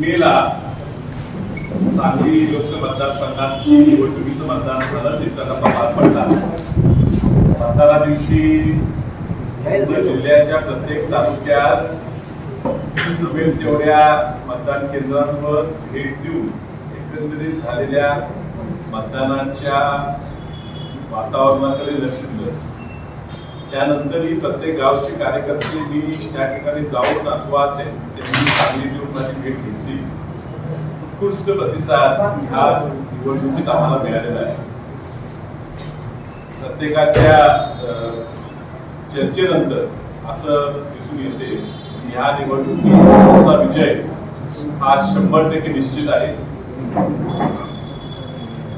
मेला सांगली लोकसभा मतदारसंघाची निवडणुकीचं मतदान झालं दिवसाला पार पडला. मतदाना दिवशी जिल्ह्याच्या प्रत्येक तालुक्यात जमेल तेवढ्या मतदान केंद्रांवर भेट देऊन एकंदरीत झालेल्या मतदानाच्या वातावरणाकडे लक्ष दिलं. त्यानंतरही प्रत्येक गावचे कार्यकर्ते मी त्या ठिकाणी जाऊन अथवा त्यांनी सांगली देऊन भेट घेतली. उत्कृष्ट प्रतिसाद ह्या निवडणुकीत आम्हाला मिळालेला आहे. प्रत्येकाच्या चर्चेनंतर असं दिसून येते की ह्या निवडणुकीचा विजय हा शंभर टक्के निश्चित आहे.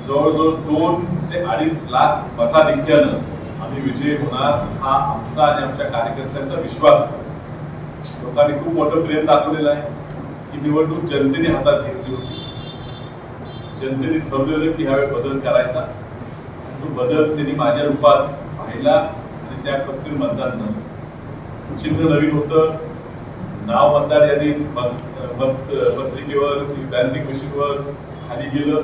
जवळजवळ दोन ते अडीच लाख मताधिक्यानं आम्ही विजयी होणार हा आमचा आणि आमच्या कार्यकर्त्यांचा विश्वास. आहे लोकांनी खूप मोठं प्रेम दाखवलेलं आहे. ही निवडणूक जनतेने हातात घेतली होती. जनतेने ठरवलेलं की ह्यावेळी बदल करायचा. तो बदल त्यांनी माझ्या रूपात पाहिला आणि त्या पद्धतीने मतदान झालं चिन्ह नवीन होतं. नाव मतदार यादीत पत्रिकेवर बॅलेटिंग मशीनवर खाली गेलं.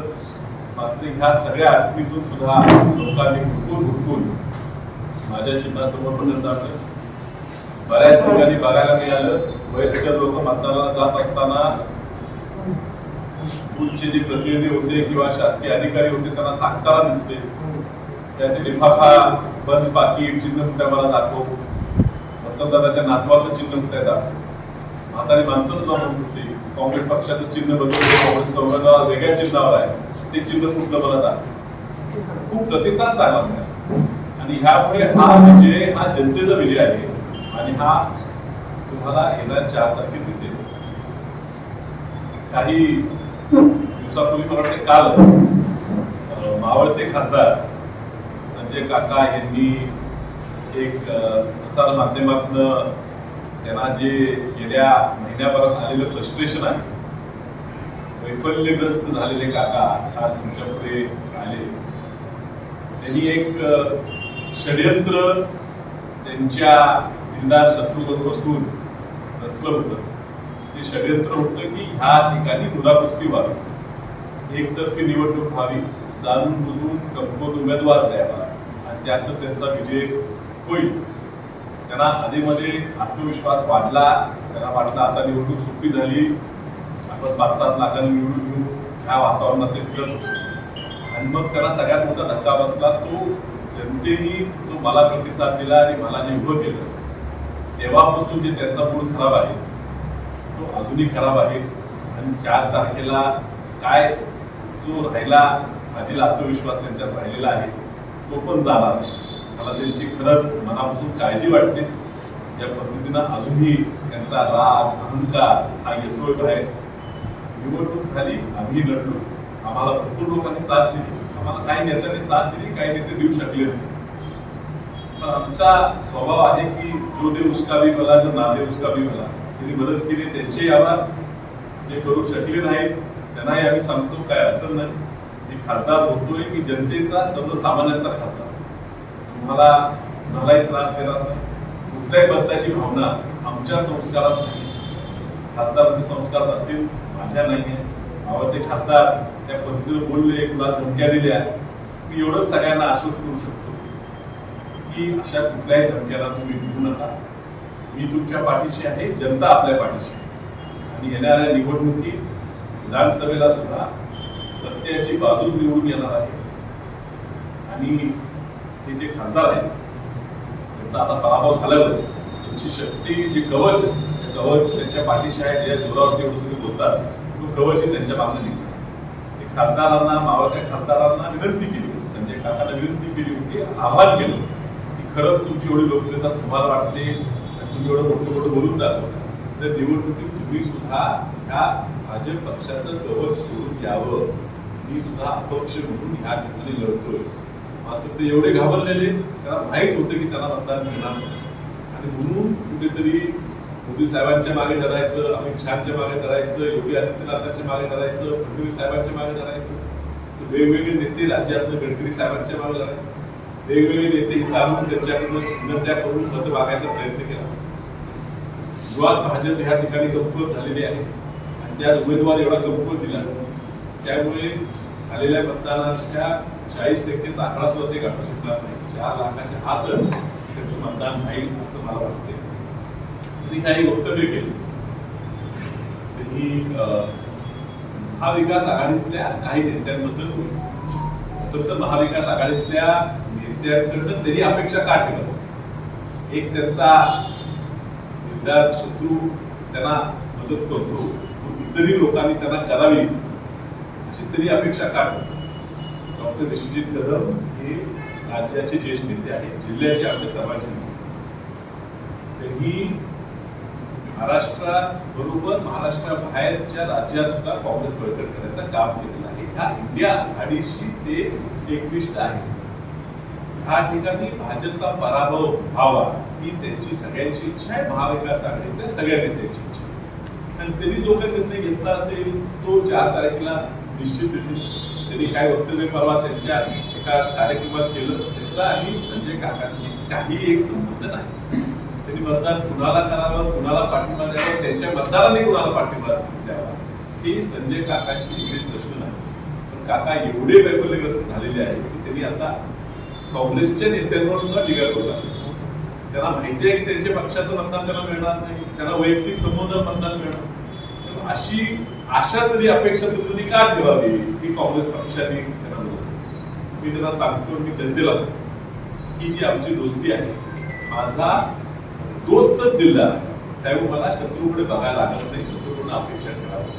मात्र ह्या सगळ्या अडचणीतून सुद्धा लोकांनी भुकून भुकून माझ्या चिन्हासमोर पण दाखल बऱ्याच ठिकाणी बघायला मिळालं वयस्कर लोक मतदानाला जात असताना बूथचे जे प्रतिनिधी होते किंवा शासकीय अधिकारी होते त्यांना सांगताना दिसते. त्यातील लिफाफा बंद पाकिट चिन्ह कुठे मला दाखव. वसंतदादाच्या नातवाचं चिन्ह कुठे दाखव. म्हातारी माणसं सुद्धा म्हणत होती काँग्रेस पक्षाचं चिन्ह बदलले काँग्रेस संघटनाला वेगळ्या चिन्हावर आहे. ते चिन्ह कुठलं मला दाखव. खूप प्रतिसाद चांगला मिळाला. आणि ह्यामुळे हा विजय हा जनतेचा विजय आहे आणि हा तुम्हाला येणार चार तारखेत दिसेल. काही दिवसापूर्वी मला वाटते कालच मावळते खासदार संजय काका यांनी एक प्रसार माध्यमातून त्यांना जे गेल्या महिन्याभरात आलेलं फ्रस्ट्रेशन आहे वैफल्यग्रस्त झालेले काका आज तुमच्यापुढे आले त्यांनी एक षडयंत्र त्यांच्या दिलदार शत्रूवर बसून रचलं होतं. ते षडयंत्र होतं की ह्या ठिकाणी मुलाकुस्ती व्हावी एकतर्फी निवडणूक व्हावी जाणून बुजून कमकोत उमेदवार द्यावा आणि त्यातनं त्यांचा विजय होईल. त्यांना आधीमध्ये आत्मविश्वास वाढला त्यांना वाटलं आता निवडणूक सोपी झाली. आपण पाच सात लाखांनी निवडून घेऊ ह्या वातावरणात ते फिरत आणि मग त्यांना सगळ्यात मोठा धक्का बसला तो जनतेने जो मला प्रतिसाद दिला आणि मला जे उभं केलं तेव्हापासून जे त्यांचा मूळ खराब आहे तो अजूनही खराब आहे. आणि चार तारखेला काय जो राहिला माझीला आत्मविश्वास त्यांच्यात राहिलेला आहे तो पण जाणार मला त्यांची खरंच मनापासून काळजी वाटते. ज्या पद्धतीनं अजूनही त्यांचा राग अहंकार हा येतोय बाहेर. निवडणूक झाली आम्ही लढलो. आम्हाला भरपूर लोकांनी साथ दिली. आम्हाला काही नेत्यांनी साथ दिली काही नेते देऊ शकले नाही. पण आमचा स्वभाव आहे की जो दे उसका भी जो ना दे उसका भी मदत केली त्यांचे आम्हाला जे करू शकले नाहीत त्यांनाही आम्ही सांगतो काय अडचण नाही. मी खासदार होतोय की जनतेचा सर्वसामान्यांचा खासदार. तुम्हाला मलाही त्रास देणार नाही. कुठल्याही बदलाची भावना आमच्या संस्कारात नाही. खासदारांचे संस्कार असतील माझ्या नाही आहे आवडते खासदार. त्या पद्धतीने बोलले तुला धमक्या दिल्या मी एवढंच सगळ्यांना आश्वस्त करू शकतो की अशा कुठल्याही धमक्याला तुम्ही भिवू नका. मी तुमच्या पाठीशी आहे जनता आपल्या पाठीशी आणि येणाऱ्या निवडणुकीत विधानसभेला सुद्धा सत्याची बाजू निवडून येणार आहे. आणि हे जे खासदार आहेत त्यांचा आता पराभव झाल्यावर त्यांची शक्ती जे कवच आहे, कवच त्यांच्या पाठीशी आहे ज्या जोरावरती बोलतात. तो कवच हे त्यांच्या मागणं खासदारांना मावाच्या खासदारांना विनंती केली. होती संजय काकांना विनंती केली होती आव्हान केलं की खरंच तुमची एवढी लोकप्रियता तुम्हाला वाटते आणि तुम्ही एवढं मोठं मोठं बोलून जातो. तर निवडणुकीत तुम्ही सुद्धा ह्या भाजप पक्षाचं गवत सोडून यावं. मी सुद्धा अपक्ष म्हणून ह्या ठिकाणी लढतोय. मात्र ते एवढे घाबरलेले त्यांना माहीत होते की त्यांना मतदान मिळणार नाही. आणि म्हणून कुठेतरी मोदी साहेबांच्या मागे धरायचं अमित शहाच्या मागे धरायचं योगी आदित्यनाथांच्या मागे धरायचं फडणवीस साहेबांच्या मागे धरायचं वेगवेगळे नेते राज्यातले गडकरी साहेबांच्या मागे धरायचं वेगवेगळे नेते इथं आणून त्यांच्याकडून सुंदरत्या करून मत मागायचा प्रयत्न केला. मुळात भाजप ह्या ठिकाणी कमकुवत झालेली आहे. आणि त्यात उमेदवार एवढा कमकुवत दिला त्यामुळे झालेल्या मतदानाच्या चाळीस टक्केचा आकडा सुद्धा ते काढू शकणार नाही. चार लाखाच्या आतच त्यांचं मतदान राहील असं मला वाटते त्यांनी काही वक्तव्य केले. त्यांनी अं, महाविकास आघाडीतल्या काही नेत्यांबद्दल बोलले तर महाविकास आघाडीतल्या नेत्यांकडनं त्यांनी अपेक्षा का ठेवत एक त्यांचा निर्धार शत्रू त्यांना मदत करतो इतरही लोकांनी त्यांना करावी अशी तरी अपेक्षा का डॉक्टर विश्वजित कदम हे राज्याचे ज्येष्ठ नेते आहेत जिल्ह्याचे आमच्या सर्वांचे नेते. त्यांनी महाराष्ट्राबरोबर महाराष्ट्राबाहेरच्या राज्यात सुद्धा काँग्रेस बळकट करण्याचं काम केलेलं आहे. ह्या इंडिया आघाडीशी ते एकनिष्ठ आहे ह्या ठिकाणी भाजपचा पराभव व्हावा ही त्यांची सगळ्यांची इच्छा आहे. महाविकास आघाडीतल्या सगळ्या नेत्यांची इच्छा आणि त्यांनी जो काही निर्णय घेतला असेल तो चार तारखेला निश्चित दिसेल. त्यांनी काय वक्तव्य परवा त्यांच्या एका कार्यक्रमात केलं त्याचा आणि संजय काकांची काही एक संबंध नाही. त्यांनी मतदान कुणाला करावं कुणाला पाठिंबा द्यावा त्यांच्या मतदारांनी कुणाला पाठिंबा द्यावा? ही संजय काकांची निगडीत प्रश्न नाही. पण काका एवढे वैफल्यग्रस्त झालेले आहेत की त्यांनी आता काँग्रेसच्या नेत्यांवर सुद्धा टीका करू लागले. त्यांना माहिती आहे की त्यांच्या पक्षाचं मतदान त्यांना मिळणार नाही. त्यांना वैयक्तिक संबोधन मतदान मिळणार अशी आशा तरी अपेक्षा तुम्ही का ठेवावी की काँग्रेस पक्षाने त्यांना मी त्यांना सांगतो मी जनतेला सांगतो. ही जी आमची दोस्ती आहे माझा दोस्तच दिला. त्यावेळी मला शत्रूकडे बघायला लागत नाही शत्रूकडून अपेक्षा ठेवावी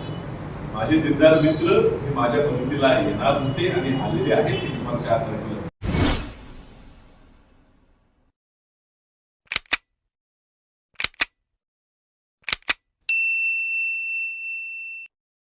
माझे दिलदार मित्र हे माझ्या मदतीला येणार होते आणि आलेले आहेत. ते तुम्हाला चार तारखेला